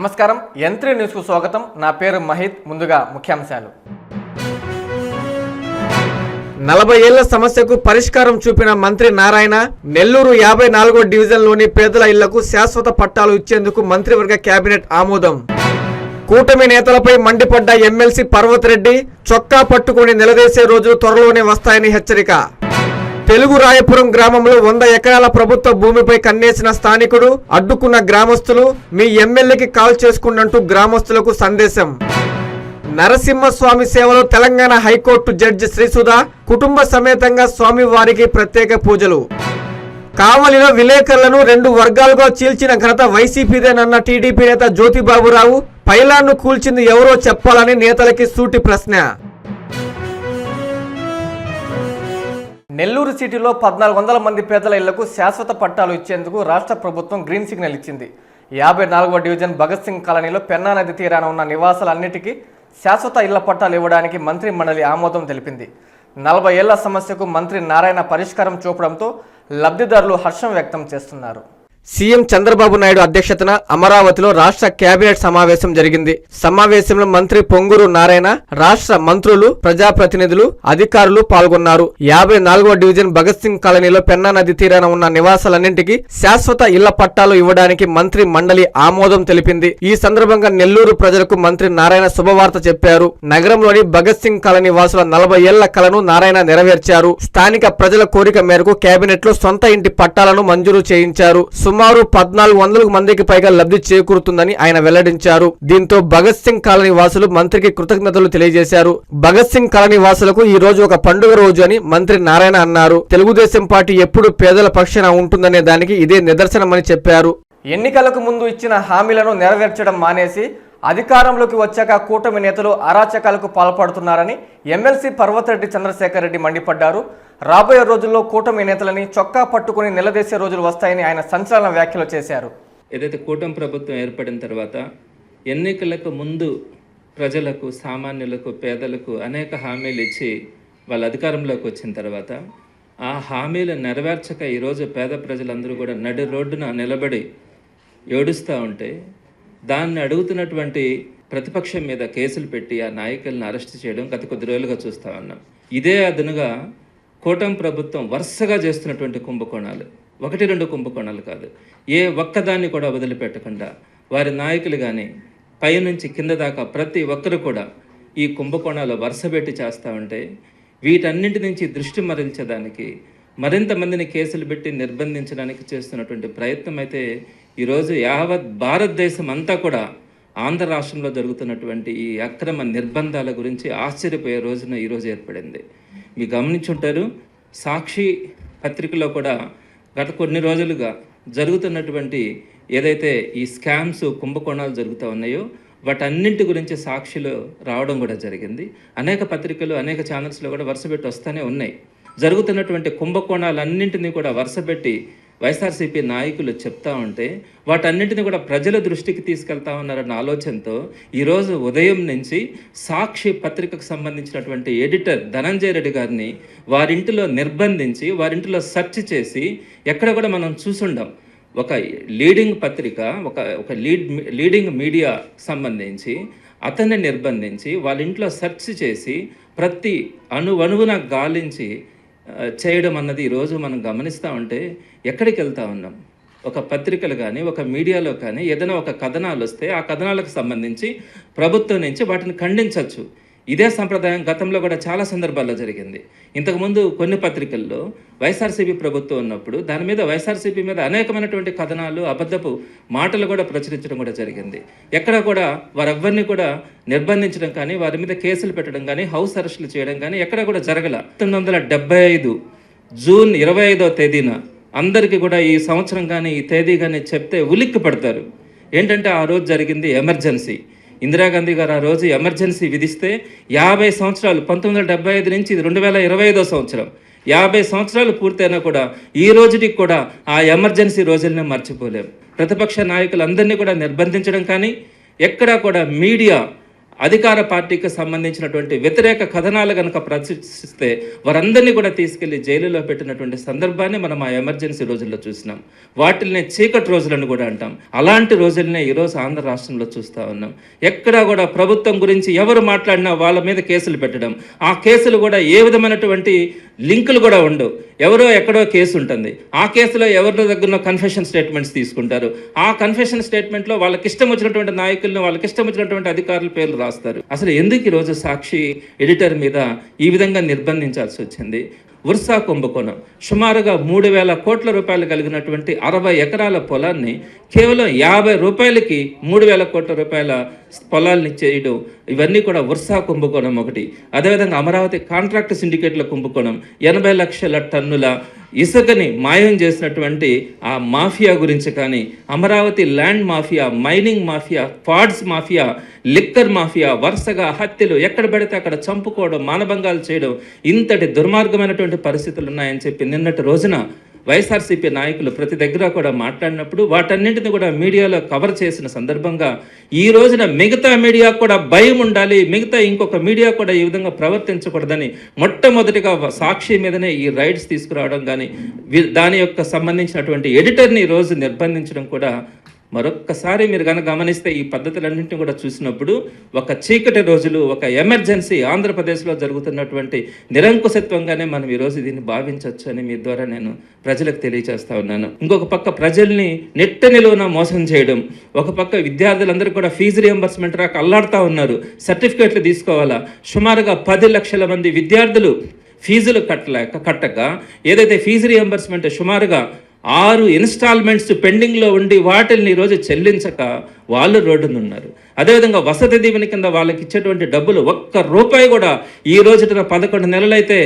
నమస్కారం. యంత్రి న్యూస్కు స్వాగతం. నా పేరు మహిత్ ముందుగా ముఖ్యాంశాలు. నలభై ఏళ్ళ సమస్యకు పరిష్కారం చూపిన మంత్రి నారాయణ నెల్లూరు యాభై నాలుగో డివిజన్లోని పేదల ఇళ్ళకు శాశ్వత పట్టాలు ఇచ్చేందుకు మంత్రివర్గ కేబినెట్ ఆమోదం. కూటమి నేతలపై మండిపడ్డ ఎమ్మెల్సీ పర్వత్రెడ్డి చొక్కా పట్టుకుని నిలదీసే రోజులు త్వరలోనే వస్తాయని హెచ్చరిక. తెలుగు రాయపురం గ్రామంలో వంద ఎకరాల ప్రభుత్వ భూమిపై కన్నేసిన స్థానికుడు అడ్డుకున్న గ్రామస్తులు మీ ఎమ్మెల్యేకి కాల్ చేసుకున్నట్టు గ్రామస్తులకు సందేశం. నరసింహస్వామి సేవలో తెలంగాణ హైకోర్టు జడ్జి శ్రీసుధ కుటుంబ సమేతంగా స్వామి వారికి ప్రత్యేక పూజలు. కావలిలో విలేకరులను రెండు వర్గాలుగా చీల్చిన ఘనత వైసీపీదేనన్న టీడీపీ నేత జ్యోతిబాబురావు పైలాన్ను కూల్చింది ఎవరో చెప్పాలని నేతలకి సూటి ప్రశ్న. నెల్లూరు సిటీలో పద్నాలుగు వందల మంది పేదల ఇళ్ళకు శాశ్వత పట్టాలు ఇచ్చేందుకు రాష్ట్ర ప్రభుత్వం గ్రీన్ సిగ్నల్ ఇచ్చింది. యాభై నాలుగవ డివిజన్ భగత్ సింగ్ కాలనీలో పెన్నా నది తీరాన ఉన్న నివాసాలన్నిటికీ శాశ్వత ఇళ్ళ పట్టాలు ఇవ్వడానికి మంత్రి మండలి ఆమోదం తెలిపింది. నలభై ఏళ్ళ సమస్యకు మంత్రి నారాయణ పరిష్కారం చూపడంతో లబ్ధిదారులు హర్షం వ్యక్తం చేస్తున్నారు. సీఎం చంద్రబాబు నాయుడు అధ్యక్షతన అమరావతిలో రాష్ట్ర కేబినెట్ సమావేశం జరిగింది. సమావేశంలో మంత్రి పొంగూరు నారాయణ రాష్ట్ర మంత్రులు ప్రజాప్రతినిధులు అధికారులు పాల్గొన్నారు. యాభై నాలుగవ డివిజన్ భగత్ సింగ్ కాలనీలో పెన్నా నది తీరాన ఉన్న నివాసాలన్నింటికి శాశ్వత ఇళ్ళ పట్టాలు ఇవ్వడానికి మంత్రి మండలి ఆమోదం తెలిపింది. ఈ సందర్భంగా నెల్లూరు ప్రజలకు మంత్రి నారాయణ శుభవార్త చెప్పారు. నగరంలోని భగత్ సింగ్ కాలనీ వాసుల నలభై ఏళ్ళ కలను నారాయణ నెరవేర్చారు. స్థానిక ప్రజల కోరిక మేరకు కేబినెట్లో సొంత ఇంటి పట్టాలను మంజూరు చేయించారు. సుమారు పద్నాలుగు వందల మందికి పైగా లబ్ధి చేకూరుతుందని ఆయన వెల్లడించారు. దీంతో భగత్ సింగ్ కాలనీ వాసులు మంత్రికి కృతజ్ఞతలు తెలియజేశారు. భగత్ సింగ్ కాలనీ వాసులకు ఈ రోజు ఒక పండుగ రోజు అని మంత్రి నారాయణ అన్నారు. తెలుగుదేశం పార్టీ ఎప్పుడు పేదల పక్షాన ఉంటుందనే దానికి ఇదే నిదర్శనమని చెప్పారు. ఎన్నికలకు ముందు ఇచ్చిన హామీలను నెరవేర్చడం మానేసి అధికారంలోకి వచ్చాక కూటమి నేతలు అరాచకాలకు పాల్పడుతున్నారని ఎమ్మెల్సీ పర్వతరెడ్డి చంద్రశేఖర్ రెడ్డి మండిపడ్డారు. రాబోయే రోజుల్లో కూటమి నేతలని చొక్కా పట్టుకుని నిలదీసే రోజులు వస్తాయని ఆయన సంచలన వ్యాఖ్యలు చేశారు. ఏదైతే కూటమి ప్రభుత్వం ఏర్పడిన తర్వాత ఎన్నికలకు ముందు ప్రజలకు సామాన్యులకు పేదలకు అనేక హామీలు ఇచ్చి వాళ్ళ అధికారంలోకి వచ్చిన తర్వాత ఆ హామీలు నెరవేర్చక ఈరోజు పేద ప్రజలందరూ కూడా నడి రోడ్డున నిలబడి ఏడుస్తూ ఉంటే దాన్ని అడుగుతున్నటువంటి ప్రతిపక్షం మీద కేసులు పెట్టి ఆ నాయకులను అరెస్ట్ చేయడం గత కొద్ది రోజులుగా చూస్తా ఉన్నాం. ఇదే అదనుగా కూటమి ప్రభుత్వం వరుసగా చేస్తున్నటువంటి కుంభకోణాలు. ఒకటి రెండు కుంభకోణాలు కాదు. ఏ ఒక్కదాన్ని కూడా వదిలిపెట్టకుండా వారి నాయకులు కానీ పైనుంచి కింద దాకా ప్రతి ఒక్కరు కూడా ఈ కుంభకోణాలు వరుసబెట్టి చేస్తూ ఉంటే వీటన్నింటి నుంచి దృష్టి మరల్చడానికి మరింత మందిని కేసులు పెట్టి నిర్బంధించడానికి చేస్తున్నటువంటి ప్రయత్నం అయితే ఈరోజు యావత్ భారతదేశం అంతా కూడా ఆంధ్ర రాష్ట్రంలో జరుగుతున్నటువంటి ఈ అక్రమ నిర్బంధాల గురించి ఆశ్చర్యపోయే రోజున ఈరోజు ఏర్పడింది. మీరు గమనించుంటారు సాక్షి పత్రికలో కూడా గత కొన్ని రోజులుగా జరుగుతున్నటువంటి ఏదైతే ఈ స్కామ్స్ కుంభకోణాలు జరుగుతూ ఉన్నాయో వాటన్నింటి గురించి సాక్షిలో రావడం కూడా జరిగింది. అనేక పత్రికలు అనేక ఛానల్స్లో కూడా వరుసపెట్టి వస్తూనే ఉన్నాయి. జరుగుతున్నటువంటి కుంభకోణాలన్నింటినీ కూడా వరుసపెట్టి వైఎస్ఆర్సీపీ నాయకులు చెప్తా ఉంటే వాటన్నింటిని కూడా ప్రజల దృష్టికి తీసుకెళ్తా ఉన్నారన్న ఆలోచనతో ఈరోజు ఉదయం నుంచి సాక్షి పత్రికకు సంబంధించినటువంటి ఎడిటర్ ధనంజయ రెడ్డి గారిని వారింటిలో నిర్బంధించి వారింటిలో సెర్చ్ చేసి ఎక్కడ కూడా మనం చూసుండం. ఒక లీడింగ్ పత్రిక ఒక ఒక లీడ్ లీడింగ్ మీడియా సంబంధించి అతన్ని నిర్బంధించి వాళ్ళ ఇంట్లో సెర్చ్ చేసి ప్రతి అణువణువున గాలించి చేయడం అన్నది ఈరోజు మనం గమనిస్తూ ఉంటే ఎక్కడికి వెళ్తా ఉన్నాం? ఒక పత్రికలు కానీ ఒక మీడియాలో కానీ ఏదైనా ఒక కథనాలు వస్తే ఆ కథనాలకు సంబంధించి ప్రభుత్వం నుంచి వాటిని ఖండించవచ్చు ఇదే సంప్రదాయం గతంలో కూడా చాలా సందర్భాల్లో జరిగింది. ఇంతకుముందు కొన్ని పత్రికల్లో వైఎస్ఆర్సీపీ ప్రభుత్వం ఉన్నప్పుడు దాని మీద వైఎస్ఆర్సీపీ మీద అనేకమైనటువంటి కథనాలు అబద్ధపు మాటలు కూడా ప్రచురించడం కూడా జరిగింది. ఎక్కడ కూడా వారెవ్వరిని కూడా నిర్బంధించడం కానీ వారి మీద కేసులు పెట్టడం కానీ హౌస్ అరెస్టులు చేయడం కానీ ఎక్కడ కూడా జరగల. పంతొమ్మిది వందల డెబ్బై ఐదు జూన్ ఇరవై ఐదో తేదీన అందరికీ కూడా ఈ సంవత్సరం కానీ ఈ తేదీ కానీ చెప్తే ఉలిక్కి పడతారు ఏంటంటే ఆ రోజు జరిగింది ఎమర్జెన్సీ. ఇందిరాగాంధీ గారు ఆ రోజు ఎమర్జెన్సీ విధిస్తే యాభై సంవత్సరాలు పంతొమ్మిది వందల డెబ్బై ఐదు నుంచి రెండు వేల ఇరవై ఐదో సంవత్సరం. యాభై సంవత్సరాలు పూర్తయినా కూడా ఈ రోజుకి కూడా ఆ ఎమర్జెన్సీ రోజులనే మర్చిపోలేం. ప్రతిపక్ష నాయకులందరినీ కూడా నిర్బంధించడం కానీ ఎక్కడా కూడా మీడియా అధికార పార్టీకి సంబంధించినటువంటి వ్యతిరేక కథనాలు కనుక ప్రదర్శిస్తే వారందరినీ కూడా తీసుకెళ్ళి జైలులో పెట్టినటువంటి సందర్భాన్ని మనం ఆ ఎమర్జెన్సీ రోజుల్లో చూసినాం. వాటిల్ని చీకటి రోజులను కూడా అంటాం. అలాంటి రోజులనే ఈరోజు ఆంధ్ర రాష్ట్రంలో చూస్తూ ఉన్నాం. ఎక్కడా కూడా ప్రభుత్వం గురించి ఎవరు మాట్లాడినా వాళ్ళ మీద కేసులు పెట్టడం. ఆ కేసులు కూడా ఏ విధమైనటువంటి లింకులు కూడా ఉండవు. ఎవరో ఎక్కడో కేసు ఉంటుంది. ఆ కేసులో ఎవరి దగ్గర కన్ఫెషన్ స్టేట్మెంట్స్ తీసుకుంటారు. ఆ కన్ఫెషన్ స్టేట్మెంట్లో వాళ్ళకి ఇష్టం వచ్చినటువంటి నాయకులను వాళ్ళకి ఇష్టం వచ్చినటువంటి అధికారుల పేర్లు రాస్తారు. అసలు ఎందుకు ఈరోజు సాక్షి ఎడిటర్ మీద ఈ విధంగా నిర్బంధించాల్సి వచ్చింది? ఉర్సా కుంభకోణం. సుమారుగా మూడు వేల కోట్ల రూపాయలు కలిగినటువంటి అరవై ఎకరాల పొలాన్ని కేవలం యాభై రూపాయలకి మూడు వేల కోట్ల రూపాయల పొలాల్ని చేయడం ఇవన్నీ కూడా ఉర్సా కుంభకోణం ఒకటి. అదేవిధంగా అమరావతి కాంట్రాక్ట్ సిండికేట్ల కుంభకోణం. ఎనభై లక్షల టన్నుల ఇసుకని మాయం చేసినటువంటి ఆ మాఫియా గురించి కానీ Amaravati land mafia mining mafia frauds mafia liquor mafia వరుసగా హత్యలు ఎక్కడ పడితే అక్కడ చంపుకోవడం మానభంగాలు చేయడం ఇంతటి దుర్మార్గమైనటువంటి పరిస్థితులు ఉన్నాయని చెప్పి నిన్నటి రోజున వైఎస్ఆర్సీపీ నాయకులు ప్రతి దగ్గర కూడా మాట్లాడినప్పుడు వాటన్నింటిని కూడా మీడియాలో కవర్ చేసిన సందర్భంగా ఈ రోజున మిగతా మీడియా కూడా భయం ఉండాలి మిగతా ఇంకొక మీడియా కూడా ఈ విధంగా ప్రవర్తించకూడదని మొట్టమొదటిగా సాక్షి మీదనే ఈ రైట్స్ తీసుకురావడం కానీ దాని యొక్క సంబంధించినటువంటి ఎడిటర్ని ఈరోజు రోజు నిర్బంధించడం కూడా మరొక్కసారి మీరు కనుక గమనిస్తే ఈ పద్ధతులన్నింటినీ కూడా చూసినప్పుడు ఒక చీకటి రోజులు ఒక ఎమర్జెన్సీ ఆంధ్రప్రదేశ్లో జరుగుతున్నటువంటి నిరంకుశత్వంగానే మనం ఈరోజు దీన్ని భావించవచ్చు అని మీ ద్వారా నేను ప్రజలకు తెలియజేస్తా ఉన్నాను. ఇంకొక పక్క ప్రజల్ని నెట్ట నిలువున మోసం చేయడం ఒక పక్క విద్యార్థులందరూ కూడా ఫీజు రియంబర్స్మెంట్ రాక అల్లాడుతూ ఉన్నారు. సర్టిఫికేట్లు తీసుకోవాలా? సుమారుగా పది లక్షల మంది విద్యార్థులు ఫీజులు కట్టలేక కట్టక ఏదైతే ఫీజు రియంబర్స్మెంట్ సుమారుగా ఆరు ఇన్స్టాల్మెంట్స్ పెండింగ్లో ఉండి వాటిని ఈరోజు చెల్లించక వాళ్ళు రోడ్డున ఉన్నారు. అదేవిధంగా వసతి దీవెన కింద వాళ్ళకి ఇచ్చేటువంటి డబ్బులు ఒక్క రూపాయి కూడా ఈ రోజున పదకొండు నెలలైతే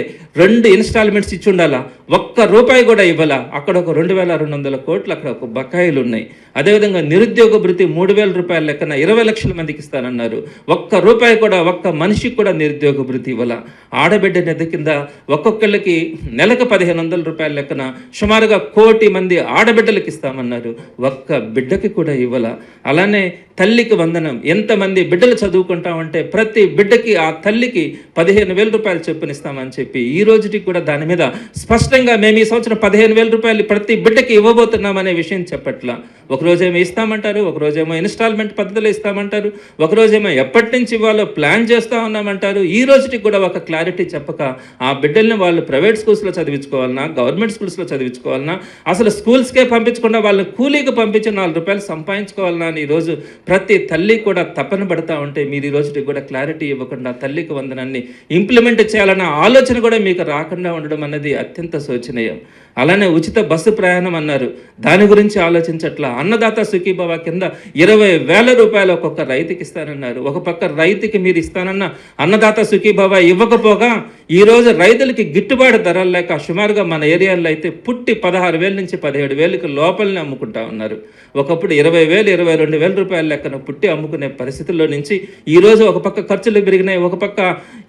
రెండు ఇన్స్టాల్మెంట్స్ ఇచ్చి ఉండాలా? ఒక్క రూపాయి కూడా ఇవ్వాల? అక్కడ ఒక రెండు వేల రెండు వందల కోట్లు అక్కడ ఒక బకాయిలు ఉన్నాయి. అదేవిధంగా నిరుద్యోగ భృతి మూడు వేల రూపాయల లెక్కన ఇరవై లక్షల మందికి ఇస్తానన్నారు. ఒక్క రూపాయి కూడా ఒక్క మనిషికి కూడా నిరుద్యోగ భృతి ఇవ్వాల? ఆడబిడ్డ నిధి కింద ఒక్కొక్కళ్ళకి నెలకు పదిహేను వందల రూపాయల లెక్కన సుమారుగా కోటి మంది ఆడబిడ్డలకి ఇస్తామన్నారు. ఒక్క బిడ్డకి కూడా ఇవ్వాల? అలానే తల్లికి వందనం. ఎంతమంది బిడ్డలు చదువుకుంటామంటే ప్రతి బిడ్డకి ఆ తల్లికి పదిహేను వేల రూపాయలు చొప్పునిస్తామని చెప్పి ఈ రోజుకి కూడా దాని మీద స్పష్టంగా మేము ఈ సంవత్సరం పదిహేను వేల రూపాయలు ప్రతి బిడ్డకి ఇవ్వబోతున్నామనే విషయం చెప్పట్లా. ఒక రోజేమో ఇస్తామంటారు ఒక రోజేమో ఇన్స్టాల్మెంట్ పద్ధతిలో ఇస్తామంటారు ఒక రోజేమో ఎప్పటి నుంచి ఇవ్వాలో ప్లాన్ చేస్తా ఉన్నామంటారు. ఈ రోజుకి కూడా ఒక క్లారిటీ చెప్పక ఆ బిడ్డల్ని వాళ్ళు ప్రైవేట్ స్కూల్స్లో చదివించుకోవాలన్నా గవర్నమెంట్ స్కూల్స్లో చదివించుకోవాలన్నా అసలు స్కూల్స్కే పంపించకుండా వాళ్ళని కూలీకి పంపించి నాలుగు రూపాయలు సంపాదించుకోవాలన్నా అని ఈరోజు ప్రతి తల్లి కూడా తపన పడతా ఉంటే మీరు ఈ రోజుకి కూడా క్లారిటీ ఇవ్వకుండా తల్లికి వందనాన్ని ఇంప్లిమెంట్ చేయాలన్న ఆలోచన కూడా మీకు రాకుండా ఉండడం అనేది అత్యంత శోచనీయం. అలానే ఉచిత బస్సు ప్రయాణం అన్నారు. దాని గురించి ఆలోచించట్లా? అన్నదాత సుఖీభవ కింద ఇరవై వేల రూపాయలు ఒక్కొక్క రైతుకి ఇస్తానన్నారు. ఒక పక్క రైతుకి మీరు ఇస్తానన్న అన్నదాత సుఖీభవ ఇవ్వకపోగా ఈ రోజు రైతులకి గిట్టుబాటు ధరలు లేక సుమారుగా మన ఏరియాలో అయితే పుట్టి పదహారు వేల నుంచి పదిహేడు వేలకు లోపలనే అమ్ముకుంటా ఉన్నారు. ఒకప్పుడు ఇరవై వేలు ఇరవై రెండు వేల రూపాయల లెక్కన పుట్టి అమ్ముకునే పరిస్థితుల్లో నుంచి ఈ రోజు ఒక పక్క ఖర్చులు పెరిగినాయి. ఒక పక్క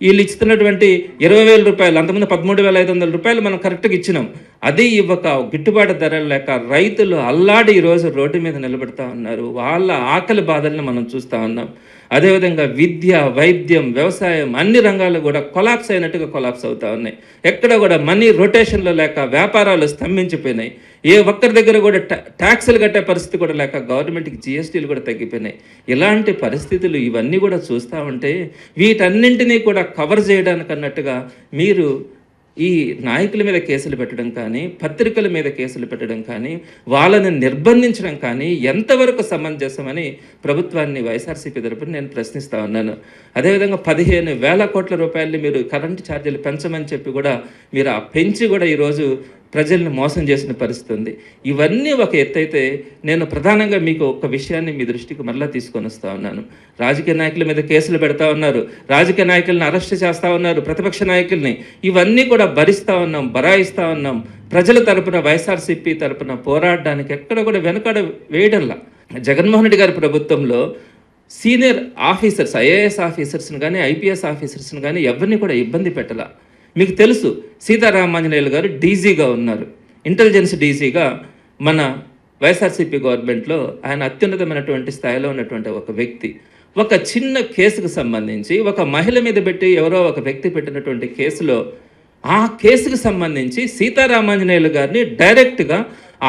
వీళ్ళు ఇస్తున్నటువంటి ఇరవై వేల రూపాయలు అంతకుముందు పదమూడు వేల ఐదు వందల రూపాయలు మనం కరెక్ట్గా ఇచ్చినాం. అది ఇవ్వక గిట్టుబాటు ధరలు లేక రైతులు అల్లాడి ఈరోజు రోడ్డు మీద నిలబెడతా ఉన్నారు. వాళ్ళ ఆకలి బాధల్ని మనం చూస్తూ ఉన్నాం. అదేవిధంగా విద్య వైద్యం వ్యవసాయం అన్ని రంగాలు కూడా కొలాప్స్ అయినట్టుగా కొలాప్స్ అవుతా ఉన్నాయి. ఎక్కడ కూడా మనీ రొటేషన్లో లేక వ్యాపారాలు స్తంభించిపోయినాయి. ఏ ఒక్కరి దగ్గర కూడా ట్యాక్సులు కట్టే పరిస్థితి కూడా లేక గవర్నమెంట్కి జిఎస్టీలు కూడా తగ్గిపోయినాయి. ఇలాంటి పరిస్థితులు ఇవన్నీ కూడా చూస్తూ ఉంటే వీటన్నింటినీ కూడా కవర్ చేయడానికి అన్నట్టుగా మీరు ఈ నాయకుల మీద కేసులు పెట్టడం కానీ పత్రికల మీద కేసులు పెట్టడం కానీ వాళ్ళని నిర్బంధించడం కానీ ఎంతవరకు సమంజసమని ప్రభుత్వాన్ని వైఎస్ఆర్సీపీ తరపున నేను ప్రశ్నిస్తా ఉన్నాను. అదేవిధంగా పదిహేను వేల కోట్ల రూపాయలు మీరు కరెంటు ఛార్జీలు పెంచమని చెప్పి కూడా మీరు ఆ పెంచి కూడా ఈరోజు ప్రజల్ని మోసం చేసిన పరిస్థితి ఉంది. ఇవన్నీ ఒక ఎత్తైతే నేను ప్రధానంగా మీకు ఒక విషయాన్ని మీ దృష్టికి మరలా తీసుకొని వస్తా ఉన్నాను. రాజకీయ నాయకుల మీద కేసులు పెడతా ఉన్నారు. రాజకీయ నాయకుల్ని అరెస్ట్ చేస్తూ ఉన్నారు. ప్రతిపక్ష నాయకుల్ని. ఇవన్నీ కూడా భరిస్తూ ఉన్నాం బరాయిస్తూ ఉన్నాం. ప్రజల తరపున వైఎస్ఆర్సీపీ తరపున పోరాడడానికి ఎక్కడ కూడా వెనకాడ వేయడంలా. జగన్మోహన్ రెడ్డి గారి ప్రభుత్వంలో సీనియర్ ఆఫీసర్స్ ఐఏఎస్ ఆఫీసర్స్ని కానీ ఐపీఎస్ ఆఫీసర్స్ని కానీ ఎవరిని కూడా ఇబ్బంది పెట్టలా. మీకు తెలుసు సీతారామాంజనేయులు గారు డీజీగా ఉన్నారు. ఇంటెలిజెన్స్ డీజీగా మన వైఎస్ఆర్సీపీ గవర్నమెంట్లో ఆయన అత్యున్నతమైనటువంటి స్థాయిలో ఉన్నటువంటి ఒక వ్యక్తి. ఒక చిన్న కేసుకు సంబంధించి ఒక మహిళ మీద పెట్టి ఎవరో ఒక వ్యక్తి పెట్టినటువంటి కేసులో ఆ కేసుకు సంబంధించి సీతారామాంజనేయులు గారిని డైరెక్ట్గా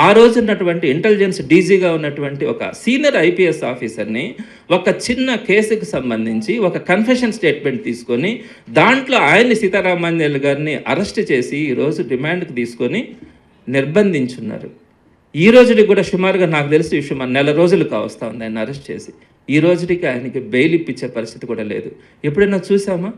ఆ రోజు ఉన్నటువంటి ఇంటెలిజెన్స్ డీజీగా ఉన్నటువంటి ఒక సీనియర్ ఐపీఎస్ ఆఫీసర్ని ఒక చిన్న కేసుకు సంబంధించి ఒక కన్ఫెషన్ స్టేట్మెంట్ తీసుకొని దాంట్లో ఆయన్ని సీతారామాంజనేయులు గారిని అరెస్ట్ చేసి ఈరోజు డిమాండ్కి తీసుకొని నిర్బంధించున్నారు. ఈ రోజుకి కూడా సుమారుగా నాకు తెలిసి సుమారు నెల రోజులు కావస్తా ఉంది ఆయన అరెస్ట్ చేసి. ఈ రోజుకి ఆయనకి బెయిల్ ఇప్పించే పరిస్థితి కూడా లేదు. ఎప్పుడైనా చూసామా?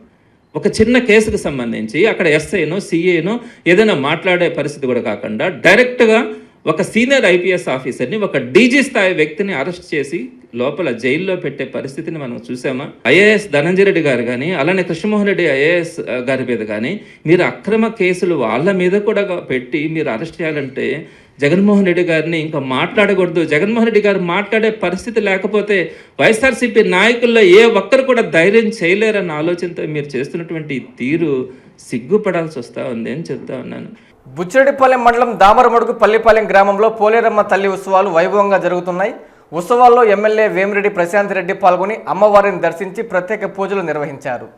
ఒక చిన్న కేసుకు సంబంధించి అక్కడ ఎస్ఐనో సిఏనో ఏదైనా మాట్లాడే పరిస్థితి కూడా కాకుండా డైరెక్ట్గా ఒక సీనియర్ ఐపీఎస్ ఆఫీసర్ని ఒక డీజీ స్థాయి వ్యక్తిని అరెస్ట్ చేసి లోపల జైల్లో పెట్టే పరిస్థితిని మనం చూసామా? ఐఏఎస్ ధనంజయ రెడ్డి గారు కానీ అలానే కృష్ణమోహన్ రెడ్డి ఐఏఎస్ గారి మీద కానీ మీరు అక్రమ కేసులు వాళ్ళ మీద కూడా పెట్టి మీరు అరెస్ట్ చేయాలంటే జగన్మోహన్ రెడ్డి గారిని ఇంకా మాట్లాడకూడదు. జగన్మోహన్ రెడ్డి గారు మాట్లాడే పరిస్థితి లేకపోతే వైఎస్ఆర్సీపీ నాయకుల్లో ఏ ఒక్కరు కూడా ధైర్యం చేయలేరన్న ఆలోచనతో మీరు చేస్తున్నటువంటి తీరు సిగ్గుపడాల్సి వస్తూ ఉంది అని చెప్తా ఉన్నాను. బుచ్చిరెడ్డిపాలెం మండలం దామరమడుగు పల్లిపాలెం గ్రామంలో పోలేరమ్మ తల్లి ఉత్సవాలు వైభవంగా జరుగుతున్నాయి. ఉత్సవాల్లో ఎమ్మెల్యే వేమిరెడ్డి ప్రశాంత్ రెడ్డి పాల్గొని అమ్మవారిని దర్శించి ప్రత్యేక పూజలు నిర్వహించారు.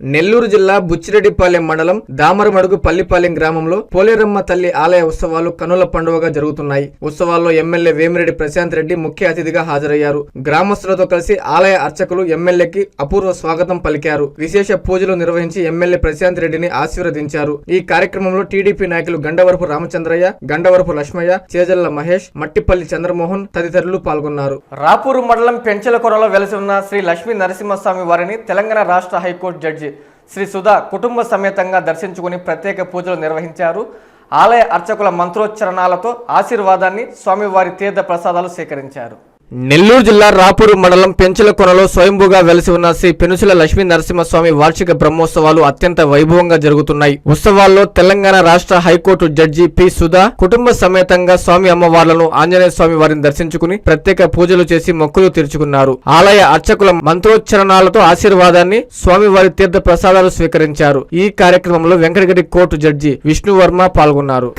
నెల్లూరు జిల్లా బుచ్చిరెడ్డిపాలెం మండలం దామరమడుగు పల్లిపాలెం గ్రామంలో పోలేరమ్మ తల్లి ఆలయ ఉత్సవాలు కనుల పండుగగా జరుగుతున్నాయి. ఉత్సవాల్లో ఎమ్మెల్యే వేమిరెడ్డి ప్రశాంత్ రెడ్డి ముఖ్య అతిథిగా హాజరయ్యారు. గ్రామస్తులతో కలిసి ఆలయ అర్చకులు ఎమ్మెల్యేకి అపూర్వ స్వాగతం పలికారు. విశేష పూజలు నిర్వహించి ఎమ్మెల్యే ప్రశాంత్ రెడ్డిని ఆశీర్వదించారు. ఈ కార్యక్రమంలో టీడీపీ నాయకులు గండవరపు రామచంద్రయ్య గండవరపు లక్ష్మయ్య చేజల్ల మహేష్ మట్టిపల్లి చంద్రమోహన్ తదితరులు పాల్గొన్నారు. రాపూరు మండలం పెంచలకొరలో వెలసి ఉన్న శ్రీ లక్ష్మీ నరసింహస్వామి వారిని తెలంగాణ రాష్ట్ర హైకోర్టు జడ్జి శ్రీ సుధా కుటుంబ సమేతంగా దర్శించుకుని ప్రత్యేక పూజలు నిర్వహించారు. ఆలయ అర్చకుల మంత్రోచ్చరణాలతో ఆశీర్వాదాన్ని స్వామివారి తీర్థ ప్రసాదాలు సేకరించారు నెల్లూరు జిల్లా రాపూరు మండలం పెంచలకొనలో స్వయంభూగా వెలసి ఉన్న శ్రీ పెనుసుల లక్ష్మీ నరసింహస్వామి వార్షిక బ్రహ్మోత్సవాలు అత్యంత వైభవంగా జరుగుతున్నాయి. ఉత్సవాల్లో తెలంగాణ రాష్ట్ర హైకోర్టు జడ్జి పి సుధా కుటుంబ సమేతంగా స్వామి అమ్మవార్లను ఆంజనేయ స్వామి వారిని దర్శించుకుని ప్రత్యేక పూజలు చేసి మొక్కులు తీర్చుకున్నారు. ఆలయ అర్చకుల మంత్రోచ్చరణాలతో ఆశీర్వాదాన్ని స్వామివారి తీర్థ ప్రసాదాలు స్వీకరించారు. ఈ కార్యక్రమంలో వెంకటగిరి కోర్టు జడ్జి విష్ణువర్మ పాల్గొన్నారు.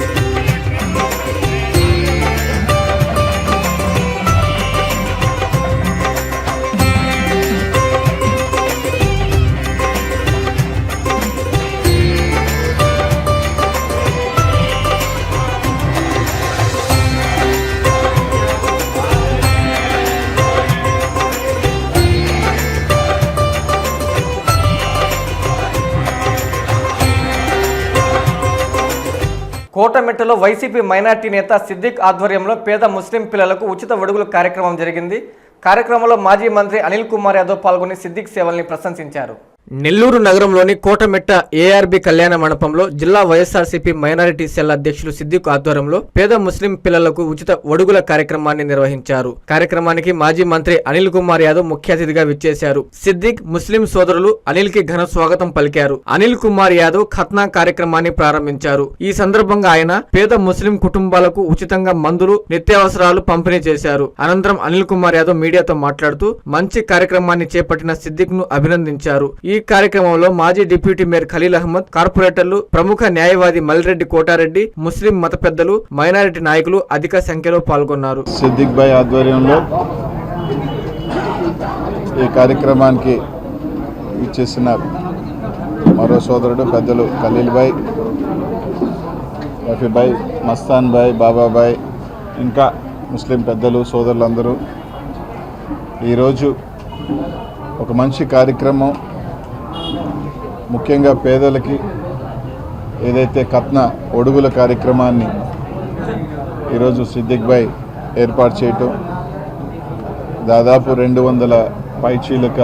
కోటమెట్టలో వైసీపీ మైనార్టీ నేత సిద్దిక్ ఆధ్వర్యంలో పేద ముస్లిం పిల్లలకు ఉచిత వడుగుల కార్యక్రమం జరిగింది. కార్యక్రమంలో మాజీ మంత్రి అనిల్ కుమార్ యాదవ్ పాల్గొని సిద్దిక్ సేవల్ని ప్రశంసించారు. నెల్లూరు నగరంలోని కోటమెట్ట ఏఆర్బి కళ్యాణ మండపంలో జిల్లా వైఎస్ఆర్సీపీ మైనారిటీ సెల్ అధ్యక్షులు సిద్దిక్ ఆధ్వర్యంలో పేద ముస్లిం పిల్లలకు ఉచిత ఒడుగుల కార్యక్రమాన్ని నిర్వహించారు. కార్యక్రమానికి మాజీ మంత్రి అనిల్ కుమార్ యాదవ్ ముఖ్య అతిథిగా విచ్చేశారు. సిద్దిక్ ముస్లిం సోదరులు అనిల్కి ఘన స్వాగతం పలికారు. అనిల్ కుమార్ యాదవ్ ఖత్నా కార్యక్రమాన్ని ప్రారంభించారు. ఈ సందర్భంగా ఆయన పేద ముస్లిం కుటుంబాలకు ఉచితంగా మందులు నిత్యావసరాలు పంపిణీ చేశారు. అనంతరం అనిల్ కుమార్ యాదవ్ మీడియాతో మాట్లాడుతూ మంచి కార్యక్రమాన్ని చేపట్టిన సిద్దిక్ను అభినందించారు. ఈ కార్యక్రమంలో మాజీ డిప్యూటీ మేయర్ ఖలీల్ అహ్మద్ కార్పొరేటర్లు ప్రముఖ న్యాయవాది మల్రెడ్డి కోటారెడ్డి ముస్లిం మత పెద్దలు మైనారిటీ నాయకులు అధిక సంఖ్యలో పాల్గొన్నారు. సిద్దిక్ భాయ్ ఆధ్వర్యంలో ఈ కార్యక్రమానికి ఇచ్చేసిన మరో సోదరుడు పెద్దలు ఖలీల్ భాయ్ రఫీ భాయ్ మస్తాన్ భాయ్ బాబాబాయ్ ఇంకా ముస్లిం పెద్దలు సోదరులందరూ. ఈరోజు ఒక మంచి కార్యక్రమం ముఖ్యంగా పేదలకి ఏదైతే కట్న ఒడుగుల కార్యక్రమాన్ని ఈరోజు సిద్దిక్ భాయ్ ఏర్పాటు చేయటం దాదాపు రెండు వందల పైచీలక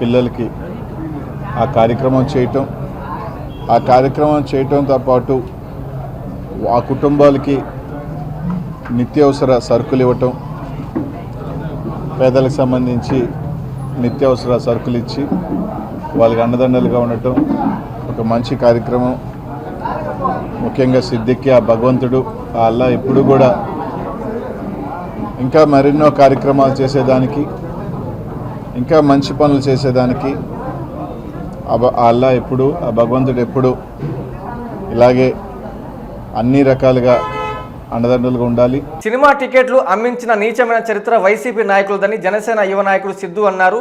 పిల్లలకి ఆ కార్యక్రమం చేయటం ఆ కార్యక్రమం చేయటంతో పాటు ఆ కుటుంబాలకి నిత్యావసర సరుకులు ఇవ్వటం పేదలకు సంబంధించి నిత్యావసర సరుకులు ఇచ్చి వాళ్ళకి అండదండలుగా ఉండటం ఒక మంచి కార్యక్రమం. ముఖ్యంగా సిద్ధికి ఆ భగవంతుడు ఆ అల్లా ఎప్పుడు కూడా ఇంకా మరెన్నో కార్యక్రమాలు చేసేదానికి ఇంకా మంచి పనులు చేసేదానికి ఆ ఆ అల్లా ఎప్పుడు ఆ భగవంతుడు ఎప్పుడు ఇలాగే అన్ని రకాలుగా అండదండలుగా ఉండాలి. సినిమా టికెట్లు అమ్మించిన నీచమైన చరిత్ర వైసీపీ నాయకులదని జనసేన యువ నాయకుడు సిద్ధు అన్నారు.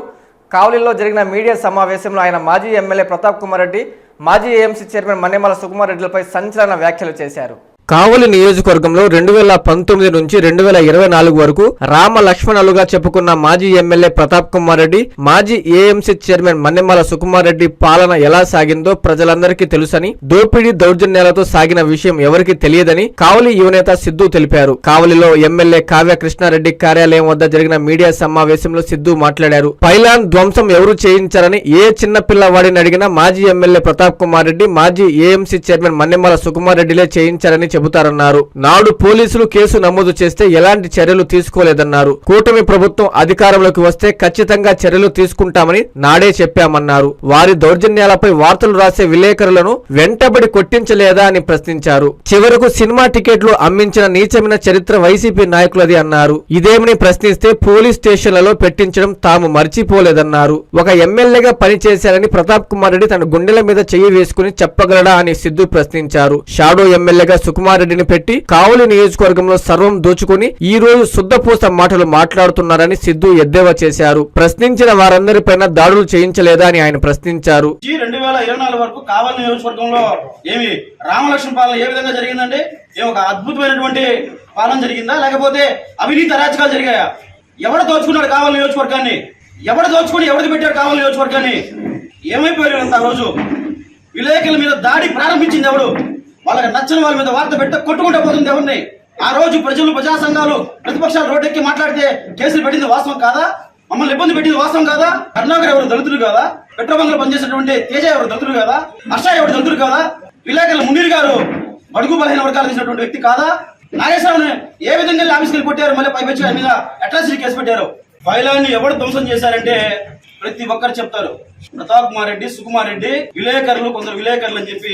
కావలిలో జరిగిన మీడియా సమావేశంలో ఆయన మాజీ ఎమ్మెల్యే ప్రతాప్ కుమార్ రెడ్డి మాజీ ఏఎంసీ చైర్మన్ మన్నెమల సుకుమార్ రెడ్డిలపై సంచలన వ్యాఖ్యలు చేశారు. కావలి నియోజకవర్గంలో రెండు వేల పంతొమ్మిది నుంచి రెండు వేల ఇరవై నాలుగు వరకు రామ లక్ష్మణులుగా చెప్పుకున్న మాజీ ఎమ్మెల్యే ప్రతాప్ కుమార్ రెడ్డి మాజీ ఏఎంసీ చైర్మన్ మన్నెమాల సుకుమార్ రెడ్డి పాలన ఎలా సాగిందో ప్రజలందరికీ తెలుసని దోపిడీ దౌర్జన్యాలతో సాగిన విషయం ఎవరికీ తెలియదని కావలి యువనేత సిద్ధు తెలిపారు. కావలిలో ఎమ్మెల్యే కావ్య కృష్ణారెడ్డి కార్యాలయం వద్ద జరిగిన మీడియా సమావేశంలో సిద్ధు మాట్లాడారు. పైలాన్ ధ్వంసం ఎవరు చేయించారని ఏ చిన్న పిల్లవాడిని అడిగినా మాజీ ఎమ్మెల్యే ప్రతాప్ కుమార్ రెడ్డి మాజీ ఏఎంసీ చైర్మన్ మన్నెమాల సుకుమార్ రెడ్డిలే చేయించారని చెబుతారన్నారు. నాడు పోలీసులు కేసు నమోదు చేస్తే ఎలాంటి చర్యలు తీసుకోలేదన్నారు. కూటమి ప్రభుత్వం అధికారంలోకి వస్తే ఖచ్చితంగా చర్యలు తీసుకుంటామని నాడే చెప్పామన్నారు. వారి దౌర్జన్యాలపై వార్తలు రాసే విలేకరులను వెంటబడి కొట్టించలేదా అని ప్రశ్నించారు. చివరకు సినిమా టికెట్లు అమ్మించిన నీచమైన చరిత్ర వైసీపీ నాయకులది అన్నారు. ఇదేమని ప్రశ్నిస్తే పోలీస్ స్టేషన్లలో పెట్టించడం తాము మర్చిపోలేదన్నారు. ఒక ఎమ్మెల్యేగా పనిచేశారని ప్రతాప్ కుమార్ రెడ్డి తన గుండెల మీద చెయ్యి వేసుకుని చెప్పగలడా అని సిద్ధు ప్రశ్నించారు. షాడో ఎమ్మెల్యేగా సుకుమార్ రెడ్డిని పెట్టి కావలి నియోజకవర్గంలో సర్వం దోచుకుని ఈ రోజు శుద్ధపూస మాటలు మాట్లాడుతున్నారని సిద్ధు ఎద్దేవా చేశారు. ప్రశ్నించిన వారందరిపైన దాడులు చేయించలేదా అని ఆయన ప్రశ్నించారు. రెండు వేల ఇరవై నాలుగు వరకు కావలి నియోజకవర్గంలో ఏమి రామలక్ష్మణ పాలన ఏ విధంగా జరిగిందంటే ఏ ఒక అద్భుతమైనటువంటి పాలన జరిగిందా? లేకపోతే అవినీతి అరాచకాలు జరిగాయా? ఎవడు దోచుకున్నాడు కావాలి నియోజకవర్గాన్ని? ఎవడు దోచుకుని ఎవరికి పెట్టాడు కావాలి నియోజకవర్గాన్ని? ఏమైపోయారు అంత ఆ రోజు? విలేకరుల మీద దాడి ప్రారంభించింది ఎవడు? వాళ్ళకి నచ్చని వాళ్ళ మీద వార్త పెట్ట కొట్టుకుంటూ పోతుంది ఎవరిని ఆ రోజు ప్రజలు ప్రజా సంఘాలు ప్రతిపక్షాలు రోడ్డెక్కి మాట్లాడితే కేసులు పెట్టింది వాస్తవం కాదా? మమ్మల్ని ఇబ్బంది పెట్టింది వాస్తవం కాదా? కరుణాకర్ ఎవరు దళితులు కాదా? పెట్రోల్ బంక్లో పనిచేసినటువంటి తేజ ఎవరు దళితులు కాదా? హర్ష ఎవరు దళితులు కాదా? విలేకరుల మునీర్ గారు బడుగు బలహీన వర్గాలు తీసినటువంటి వ్యక్తి కాదా? నాగేశ్వరరావుని ఏ విధంగా ఆఫీస్కి వెళ్ళి కొట్టారు? మళ్ళీ పైపెచ్చి ఆయన మీద అట్రాసిటీ కేసు పెట్టారు. ఫైలాన్ని ఎవరు ధ్వంసం చేశారంటే ప్రతి ఒక్కరు చెప్తారు. ప్రతాప్ కుమార్ రెడ్డి సుకుమార్ రెడ్డి విలేకరులు కొందరు విలేకరులు అని చెప్పి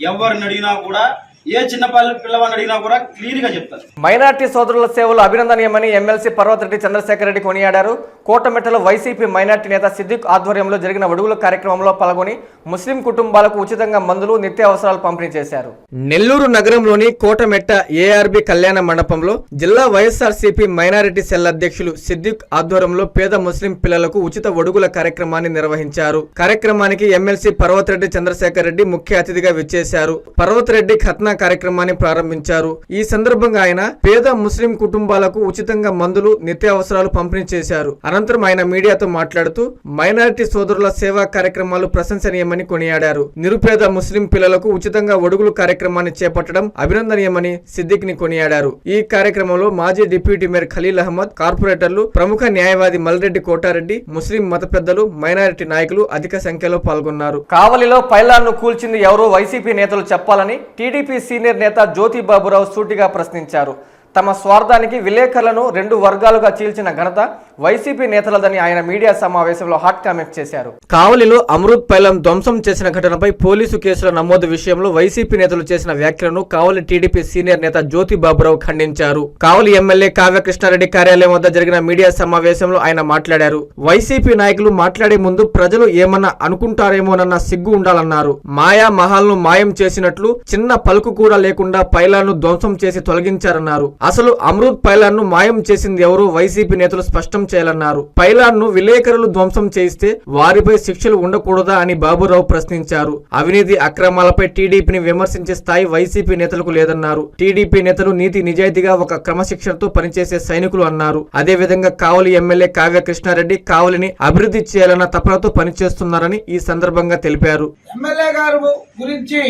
ఎవరిని అడిగినా కూడా ఏ చిన్న పిల్లవాడిని అడిగినా కూడా క్లియర్గా చెప్తారు. మైనార్టీ సోదరుల సేవలు అభినందనీయమని ఎమ్మెల్సీ పర్వతరెడ్డి చంద్రశేఖర్ రెడ్డి కొనియాడారు. కోటమెట్టలో వైసీపీ మైనార్టీ నేత సిద్దిక్ ఆధ్వర్యంలో జరిగిన ఒడుగుల కార్యక్రమంలో పాల్గొని ముస్లిం కుటుంబాలకు ఉచితంగా మందులు నిత్యావసరాలు పంపిణీ చేశారు. నెల్లూరు నగరంలోని కోటమెట్ట ఏఆర్బి కళ్యాణ మండపంలో జిల్లా వైఎస్ఆర్సీపీ మైనారిటీ సెల్ అధ్యక్షులు సిద్దిక్ ఆధ్వర్యంలో పేద ముస్లిం పిల్లలకు ఉచిత ఒడుగుల కార్యక్రమాన్ని నిర్వహించారు. కార్యక్రమానికి ఎమ్మెల్సీ పర్వతరెడ్డి చంద్రశేఖర్ రెడ్డి ముఖ్య అతిథిగా విచ్చేశారు. పర్వతరెడ్డి ఖత్నా కార్యక్రమాన్ని ప్రారంభించారు. ఈ సందర్భంగా ఆయన పేద ముస్లిం కుటుంబాలకు ఉచితంగా మందులు నిత్యావసరాలు పంపిణీ చేశారు. అనంతరం ఆయన మీడియాతో మాట్లాడుతూ మైనారిటీ సోదరుల సేవా కార్యక్రమాలు ప్రశంసనీయమని కొనియాడారు. నిరుపేద ముస్లిం పిల్లలకు ఉచితంగా ఒడుగులు కార్యక్రమాన్ని చేపట్టడం అభినందనీయమని సిద్దిక్ని కొనియాడారు. ఈ కార్యక్రమంలో మాజీ డిప్యూటీ మేయర్ ఖలీల్ అహ్మద్ కార్పొరేటర్లు ప్రముఖ న్యాయవాది మల్రెడ్డి కోటారెడ్డి ముస్లిం మత పెద్దలు మైనారిటీ నాయకులు అధిక సంఖ్యలో పాల్గొన్నారు. కావలిలో పైలాన్ను కూల్చింది ఎవరో వైసీపీ నేతలు చెప్పాలని టీడీపీ సీనియర్ నేత జ్యోతి బాబురావు సూటిగా ప్రశ్నించారు. తమ స్వార్థానికి విలేకరులను రెండు వర్గాలుగా చీల్చిన ఘనత వైసీపీ నేతలదని ఆయన మీడియా సమావేశంలో హాట్ కామెంట్ చేశారు. కావలిలో అమృత్ పైలం ధ్వంసం చేసిన ఘటనపై పోలీసు కేసుల నమోదు విషయంలో వైసీపీ నేతలు చేసిన వ్యాఖ్యలను కావలి టీడీపీ సీనియర్ నేత జ్యోతి బాబురావు ఖండించారు. కావలి ఎమ్మెల్యే కావ్యకృష్ణారెడ్డి కార్యాలయం వద్ద జరిగిన మీడియా సమావేశంలో ఆయన మాట్లాడారు. వైసీపీ నాయకులు మాట్లాడే ముందు ప్రజలు ఏమన్నా అనుకుంటారేమోనన్న సిగ్గు ఉండాలన్నారు. మాయా మహల్ను మాయం చేసినట్లు చిన్న పలుకు కూడా లేకుండా పైలాను ధ్వంసం చేసి తొలగించారన్నారు. అసలు అమృత్ పైలాన్ను మాయం చేసింది ఎవరు వైసీపీ నేతలు స్పష్టం చేయాలన్నారు. పైలాన్ను విలేకరులు ధ్వంసం చేయిస్తే వారిపై శిక్షలు ఉండకూడదా అని బాబురావు ప్రశ్నించారు. అవినీతి అక్రమాలపై టీడీపీని విమర్శించే స్థాయి వైసీపీ నేతలకు లేదన్నారు. టీడీపీ నేతలు నీతి నిజాయితీగా ఒక క్రమశిక్షణతో పనిచేసే సైనికులు అన్నారు. అదే విధంగా కావలి ఎమ్మెల్యే కావ్య కృష్ణారెడ్డి కావలిని అభివృద్ధి చేయాలన్న తపనతో పనిచేస్తున్నారని ఈ సందర్భంగా తెలిపారు. ఎమ్మెల్యే గారు గురించి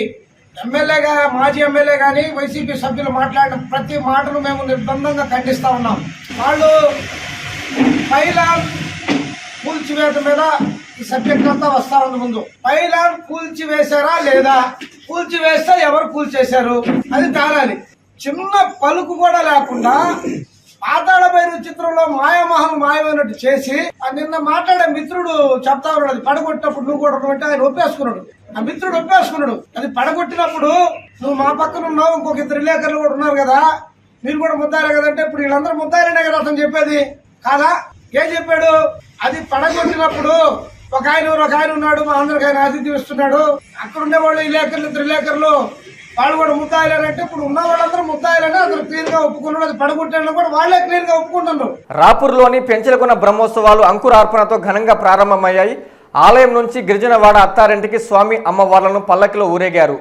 ఎమ్మెల్యేగా మాజీ ఎమ్మెల్యే కానీ వైసీపీ సభ్యులు మాట్లాడిన ప్రతి మాటను మేము నిర్బంధంగా ఖండిస్తూ ఉన్నాం. వాళ్ళు పైలాన్ కూల్చివేత మీద ఈ సబ్జెక్ట్ అంతా వస్తా ఉంది ముందు. పైలాన్ కూల్చివేశారా లేదా? కూల్చివేస్తే ఎవరు కూల్చేశారు? అది తేలాలి. చిన్న పలుకు కూడా లేకుండా పాతాళ చిత్రంలో మాయామహం మాయమైనట్టు చేసి ఆ నిన్న మాట్లాడే మిత్రుడు చెప్తా ఉన్నాడు అది పడగొట్టినప్పుడు నువ్వు కూడా అంటే ఆయన ఒప్పేసుకున్నాడు. ఆ మిత్రుడు ఒప్పేసుకున్నాడు. అది పడగొట్టినప్పుడు నువ్వు మా పక్కన ఉన్నావు ఇంకొక ఇద్దరు విలేకరులు కూడా ఉన్నారు కదా మీరు కూడా ముద్దారే కదంటే ఇప్పుడు వీళ్ళందరూ ముద్దారేనే కదా అతను చెప్పేది. కాదా? ఏం చెప్పాడు? అది పడగొట్టినప్పుడు ఒక ఆయన ఒక ఆయన ఉన్నాడు మా అందరికి ఆయన ఆతిథ్యం ఇస్తున్నాడు. అక్కడ ఉండేవాళ్ళు లేఖర్లు ఇద్దరు లేఖర్లు వాళ్ళు కూడా ముద్దాయిలని అంటే ఇప్పుడు ఉన్న వాళ్ళందరూ ముద్దాయిలని అసలు క్లీన్గా ఒప్పుకున్నారు అది పడగొట్టాలని కూడా వాళ్ళే క్లీన్గా ఒప్పుకుంటున్నారు. రాపూర్లోని పెంచలకొన బ్రహ్మోత్సవాలు అంకురార్పణతో ఘనంగా ప్రారంభమయ్యాయి. ఆలయం నుంచి గిరిజనవాడ అత్తారింటికి స్వామి అమ్మవార్లను పల్లకిలో ఊరేగారు.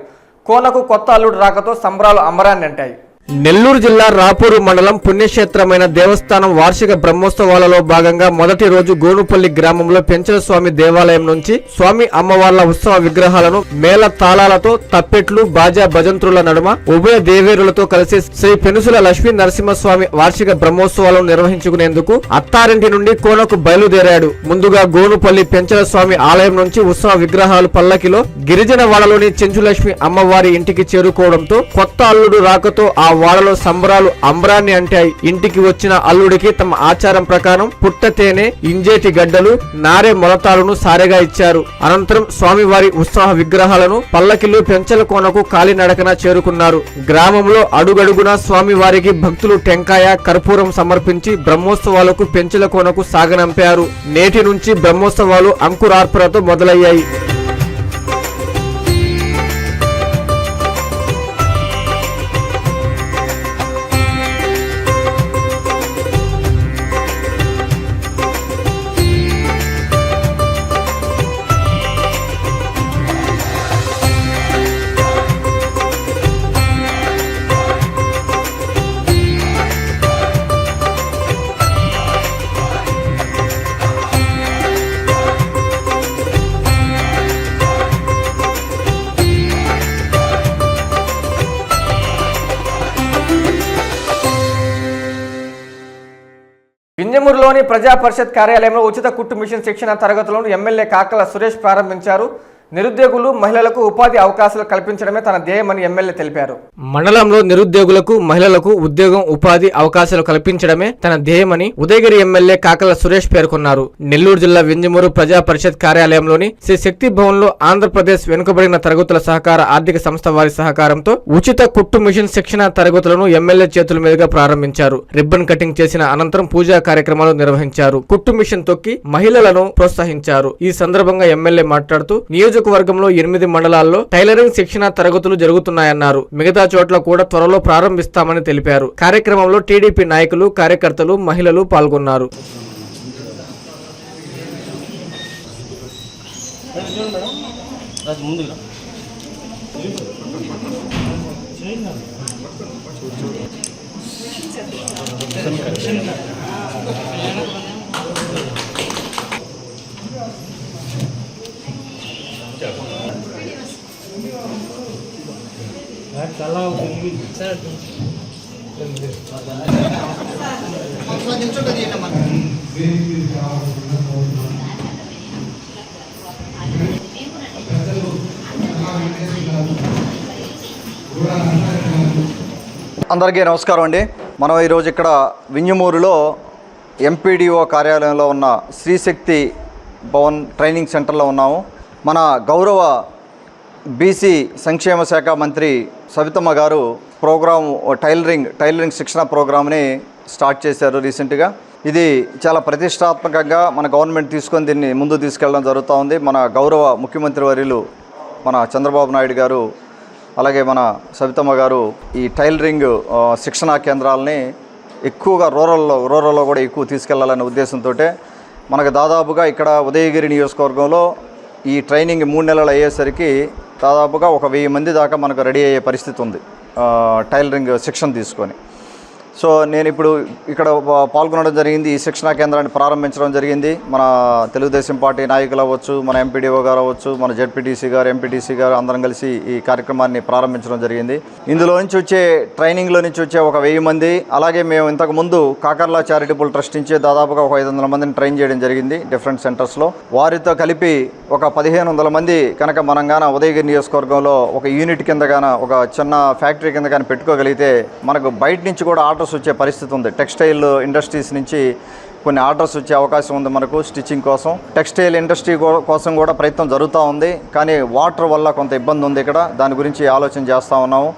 కోనకు కొత్త అల్లుడు రాకతో సంబరాలు అంబరాన్ని అంటాయి నెల్లూరు జిల్లా రాపూరు మండలం పుణ్యక్షేత్రమైన దేవస్థానం వార్షిక బ్రహ్మోత్సవాలలో భాగంగా మొదటి రోజు గోనుపల్లి గ్రామంలో పెంచల స్వామి దేవాలయం నుంచి స్వామి అమ్మవార్ల ఉత్సవ విగ్రహాలను మేళ తాళాలతో తప్పెట్లు బాజా భజంత్రుల నడుమ ఉభయ దేవేరులతో కలిసి శ్రీ పెనుసుల లక్ష్మీ నరసింహస్వామి వార్షిక బ్రహ్మోత్సవాలను నిర్వహించుకునేందుకు అత్తారింటి నుండి కోనకు బయలుదేరాడు. ముందుగా గోనుపల్లి పెంచల స్వామి ఆలయం నుంచి ఉత్సవ విగ్రహాలు పల్లకిలో గిరిజన వాడలోని చెంచులక్ష్మి అమ్మవారి ఇంటికి చేరుకోవడంతో కొత్త అల్లుడు రాకతో ఆ వాడలో సంబరాలు అంబరాన్ని అంటాయి. ఇంటికి వచ్చిన అల్లుడికి తమ ఆచారం ప్రకారం పుట్ట తేనె ఇంజేటి గడ్డలు నారే మొలతాలను సారెగా ఇచ్చారు. అనంతరం స్వామివారి ఉత్సాహ విగ్రహాలను పల్లకిలు పెంచల కోనకు కాలినడకన చేరుకున్నారు. గ్రామంలో అడుగడుగున స్వామివారికి భక్తులు టెంకాయ కర్పూరం సమర్పించి బ్రహ్మోత్సవాలకు పెంచల కోనకు సాగనంపారు. నేటి నుంచి బ్రహ్మోత్సవాలు అంకురార్పణతో మొదలయ్యాయి. పింజమూరులోని ప్రజా పరిషత్ కార్యాలయంలో ఉచిత కుట్టు మిషన్ శిక్షణ తరగతులను ఎమ్మెల్యే కాకల సురేష్ ప్రారంభించారు. నిరుద్యోగులు మహిళలకు ఉపాధి అవకాశాలు కల్పించడమే తన ధ్యేయమని ఎమ్మెల్యే తెలిపారు. మండలంలో నిరుద్యోగులకు మహిళలకు ఉద్యోగం ఉపాధి అవకాశాలు కల్పించడమే తన ధ్యేయమని ఉదయగిరి ఎమ్మెల్యే కాకల సురేష్ పేర్కొన్నారు. నెల్లూరు జిల్లా వింజమూరు ప్రజా పరిషత్ కార్యాలయంలోని శ్రీ శక్తి భవన్లో ఆంధ్రప్రదేశ్ వెనుకబడిన తరగతుల సహకార ఆర్థిక సంస్థ వారి సహకారంతో ఉచిత కుట్టు మిషన్ శిక్షణ తరగతులను ఎమ్మెల్యే చేతుల మీదుగా ప్రారంభించారు. రిబ్బన్ కటింగ్ చేసిన అనంతరం పూజా కార్యక్రమాలు నిర్వహించారు. కుట్టు మిషన్ తొక్కి మహిళలను ప్రోత్సహించారు. ఈ సందర్భంగా ఎమ్మెల్యే మాట్లాడుతూ నియోజకవర్గంలో ఎనిమిది మండలాల్లో టైలరింగ్ శిక్షణ తరగతులు జరుగుతున్నాయన్నారు. మిగతా చోట్ల కూడా త్వరలో ప్రారంభిస్తామని తెలిపారు. కార్యక్రమంలో టీడీపీ నాయకులు కార్యకర్తలు మహిళలు పాల్గొన్నారు. అందరికీ నమస్కారం అండి. మనం ఈరోజు ఇక్కడ వింజమూరులో ఎంపీడీఓ కార్యాలయంలో ఉన్న శ్రీశక్తి భవన్ ట్రైనింగ్ సెంటర్లో ఉన్నాము. మన గౌరవ బీసీ సంక్షేమ శాఖ మంత్రి సవితమ్మ గారు ప్రోగ్రాం టైలరింగ్ టైలరింగ్ శిక్షణ ప్రోగ్రామ్ని స్టార్ట్ చేశారు రీసెంట్గా. ఇది చాలా ప్రతిష్టాత్మకంగా మన గవర్నమెంట్ తీసుకొని దీన్ని ముందు తీసుకెళ్ళడం జరుగుతూ ఉంది. మన గౌరవ ముఖ్యమంత్రి వర్యులు మన చంద్రబాబు నాయుడు గారు అలాగే మన సవితమ్మ గారు ఈ టైలరింగ్ శిక్షణా కేంద్రాలని ఎక్కువగా రూరల్లో రూరల్లో కూడా ఎక్కువ తీసుకెళ్ళాలనే ఉద్దేశంతో మనకు దాదాపుగా ఇక్కడ ఉదయగిరి నియోజకవర్గంలో ఈ ట్రైనింగ్ మూడు నెలలు అయ్యేసరికి దాదాపుగా ఒక వెయ్యి మంది దాకా మనకు రెడీ అయ్యే పరిస్థితి ఉంది. టైలరింగ్ శిక్షణ తీసుకొని. సో నేను ఇప్పుడు ఇక్కడ పాల్గొనడం జరిగింది ఈ శిక్షణా కేంద్రాన్ని ప్రారంభించడం జరిగింది. మన తెలుగుదేశం పార్టీ నాయకులు అవ్వచ్చు మన ఎంపీడీఓ గారు అవ్వచ్చు మన జెడ్పీటీసీ గారు ఎంపీటీసీ గారు అందరం కలిసి ఈ కార్యక్రమాన్ని ప్రారంభించడం జరిగింది. ఇందులో నుంచి వచ్చే ట్రైనింగ్లో నుంచి వచ్చే ఒక వెయ్యి మంది అలాగే మేము ఇంతకు ముందు కాకర్లా చారిటబుల్ ట్రస్ట్ నుంచి దాదాపుగా ఒక ఐదు వందల మందిని ట్రైన్ చేయడం జరిగింది డిఫరెంట్ సెంటర్స్లో. వారితో కలిపి ఒక పదిహేను వందల మంది కనుక మనం గాన ఉదయగిరి నియోజకవర్గంలో ఒక యూనిట్ కింద గాన ఒక చిన్న ఫ్యాక్టరీ కింద కానీ పెట్టుకోగలిగితే మనకు బయట నుంచి కూడా ఆర్డర్స్ వచ్చే పరిస్థితి ఉంది. టెక్స్టైల్ ఇండస్ట్రీస్ నుంచి కొన్ని ఆర్డర్స్ వచ్చే అవకాశం ఉంది మనకు స్టిచ్చింగ్ కోసం. టెక్స్టైల్ ఇండస్ట్రీ కో- కోసం కూడా ప్రయత్నం జరుగుతూ ఉంది. కానీ వాటర్ వల్ల కొంత ఇబ్బంది ఉంది ఇక్కడ. దాని గురించి ఆలోచన చేస్తూ ఉన్నాము.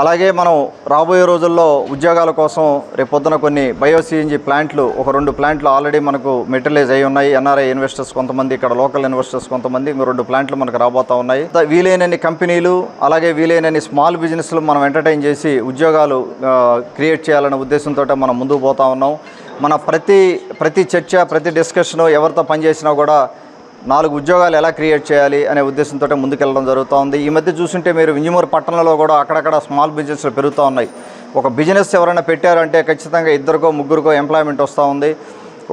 అలాగే మనం రాబోయే రోజుల్లో ఉద్యోగాల కోసం రేపు పొద్దున కొన్ని బయోసీఎన్జీ ప్లాంట్లు ఒక రెండు ప్లాంట్లు ఆల్రెడీ మనకు మెటీరియలైజ్ అయి ఉన్నాయి. ఎన్ఆర్ఐ ఇన్వెస్టర్స్ కొంతమంది ఇక్కడ లోకల్ ఇన్వెస్టర్స్ కొంతమంది ఇంకో రెండు ప్లాంట్లు మనకు రాబోతా ఉన్నాయి. వీలైనన్ని కంపెనీలు అలాగే వీలైనన్ని స్మాల్ బిజినెస్లు మనం ఎంటర్టైన్ చేసి ఉద్యోగాలు క్రియేట్ చేయాలనే ఉద్దేశంతో మనం ముందుకు పోతా ఉన్నాం. మన ప్రతి ప్రతి చర్చ ప్రతి డిస్కషను ఎవరితో పనిచేసినా కూడా నాలుగు ఉద్యోగాలు ఎలా క్రియేట్ చేయాలి అనే ఉద్దేశంతో ముందుకెళ్ళడం జరుగుతోంది. ఈ మధ్య చూసుంటే మీరు వింజమూరు పట్టణంలో కూడా అక్కడక్కడ స్మాల్ బిజినెస్లు పెరుగుతూ ఉన్నాయి. ఒక బిజినెస్ ఎవరైనా పెట్టారంటే ఖచ్చితంగా ఇద్దరికో ముగ్గురికో ఎంప్లాయ్మెంట్ వస్తూ ఉంది.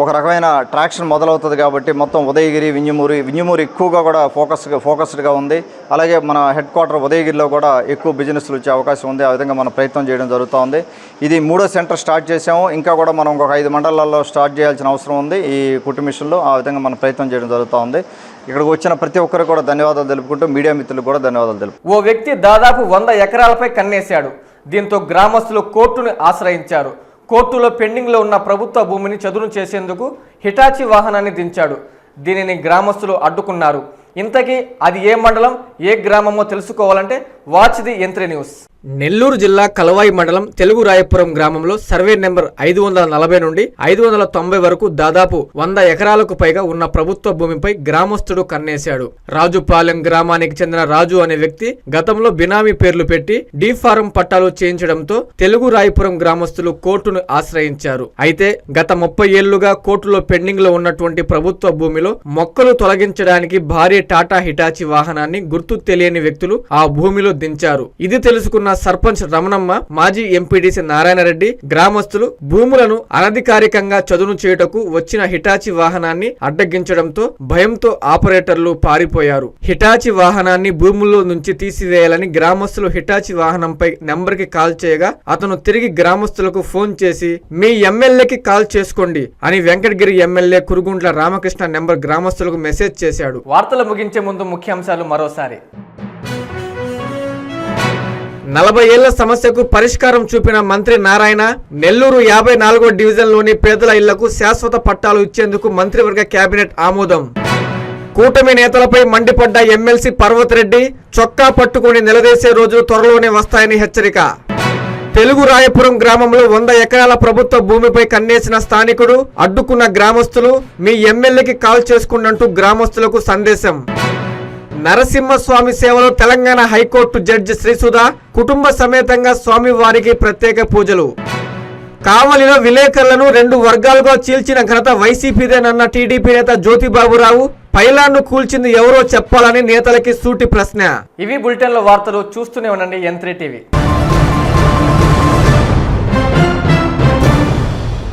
ఒక రకమైన ట్రాక్షన్ మొదలవుతుంది కాబట్టి మొత్తం ఉదయగిరి వింజమూరి వింజమూరి ఎక్కువగా కూడా ఫోకస్గా ఫోకస్డ్గా ఉంది. అలాగే మన హెడ్ క్వార్టర్ ఉదయగిరిలో కూడా ఎక్కువ బిజినెస్లు వచ్చే అవకాశం ఉంది. ఆ విధంగా మనం ప్రయత్నం చేయడం జరుగుతూ ఉంది. ఇది మూడో సెంటర్ స్టార్ట్ చేసాము ఇంకా కూడా మనం ఒక ఐదు మండలాల్లో స్టార్ట్ చేయాల్సిన అవసరం ఉంది ఈ కుటుంబిషన్లో ఆ విధంగా మనం ప్రయత్నం చేయడం జరుగుతూ ఉంది. ఇక్కడికి వచ్చిన ప్రతి ఒక్కరికి కూడా ధన్యవాదాలు తెలుపుకుంటూ మీడియా మిత్రులకు కూడా ధన్యవాదాలు తెలుపు. ఓ వ్యక్తి దాదాపు వంద ఎకరాలపై కన్నేశాడు. దీంతో గ్రామస్తులు కోర్టును ఆశ్రయించారు. కోర్టులో పెండింగ్లో ఉన్న ప్రభుత్వ భూమిని చదును చేసేందుకు హిటాచి వాహనాన్ని దించాడు. దీనిని గ్రామస్తులు అడ్డుకున్నారు. ఇంతకీ అది ఏ మండలం ఏ గ్రామమో తెలుసుకోవాలంటే watch the M three news Nellore జిల్లా కలవాయి మండలం తెలుగు రాయపురం గ్రామంలో సర్వే నెంబర్ ఐదు వందల నలభై నుండి ఐదు వందల తొంభై వరకు దాదాపు వంద ఎకరాలకు పైగా ఉన్న ప్రభుత్వ భూమిపై గ్రామస్తుడు కన్నేశాడు. రాజుపాలెం గ్రామానికి చెందిన రాజు అనే వ్యక్తి గతంలో బినామీ పేర్లు పెట్టి డీఫారం పట్టాలు చేయించడంతో తెలుగు రాయపురం గ్రామస్తులు కోర్టును ఆశ్రయించారు. అయితే గత ముప్పై ఏళ్ళుగా కోర్టులో పెండింగ్లో ఉన్నటువంటి ప్రభుత్వ భూమిలో మొక్కలు తొలగించడానికి భారీ టాటా హిటాచి వాహనాన్ని గుర్తు తెలియని వ్యక్తులు ఆ భూమిలో దించారు. ఇది తెలుసుకున్న సర్పంచ్ రమణమ్మ మాజీ ఎంపీడీసీ నారాయణరెడ్డి గ్రామస్తులు భూములను అనధికారికంగా చదును చేయుటకు వచ్చిన హిటాచి వాహనాన్ని అడ్డగించడంతో భయంతో ఆపరేటర్లు పారిపోయారు. హిటాచి వాహనాన్ని భూముల్లో నుంచి తీసివేయాలని గ్రామస్తులు హిటాచి వాహనంపై నెంబర్కి కాల్ చేయగా అతను తిరిగి గ్రామస్తులకు ఫోన్ చేసి మీ ఎమ్మెల్యేకి కాల్ చేసుకోండి అని వెంకటగిరి ఎమ్మెల్యే కురుగుంట్ల రామకృష్ణ నెంబర్ గ్రామస్తులకు మెసేజ్ చేశాడు. వార్తలు ముగించే ముందు ముఖ్యాంశాలు మరోసారి. నలభై ఏళ్ళ సమస్యకు పరిష్కారం చూపిన మంత్రి నారాయణ నెల్లూరు యాభై నాలుగో డివిజన్లోని పేదల ఇళ్ళకు శాశ్వత పట్టాలు ఇచ్చేందుకు మంత్రివర్గ కేబినెట్ ఆమోదం. కూటమి నేతలపై మండిపడ్డ ఎమ్మెల్సీ పర్వతరెడ్డి చొక్కా పట్టుకుని నిలదీసే రోజులు త్వరలోనే వస్తాయని హెచ్చరిక. తెలుగు రాయపురం గ్రామంలో వంద ఎకరాల ప్రభుత్వ భూమిపై కన్నేసిన స్థానికుడు అడ్డుకున్న గ్రామస్తులు మీ ఎమ్మెల్యేకి కాల్ చేసుకున్నట్టు గ్రామస్తులకు సందేశం. నరసింహస్వామి సేవలో తెలంగాణ హైకోర్టు జడ్జి శ్రీసుధ కుటుంబ సమేతంగా స్వామి వారికి ప్రత్యేక పూజలు. కావలిలో విలేకరులను రెండు వర్గాలుగా చీల్చిన ఘనత వైసీపీదేనన్న టీడీపీ నేత జ్యోతిబాబురావు పైలాన్ను కూల్చింది ఎవరో చెప్పాలని నేతలకి సూటి ప్రశ్న. ఇవి బులెటిన్ల వార్తలు చూస్తూనే ఉండండి ఎన్ టీవీ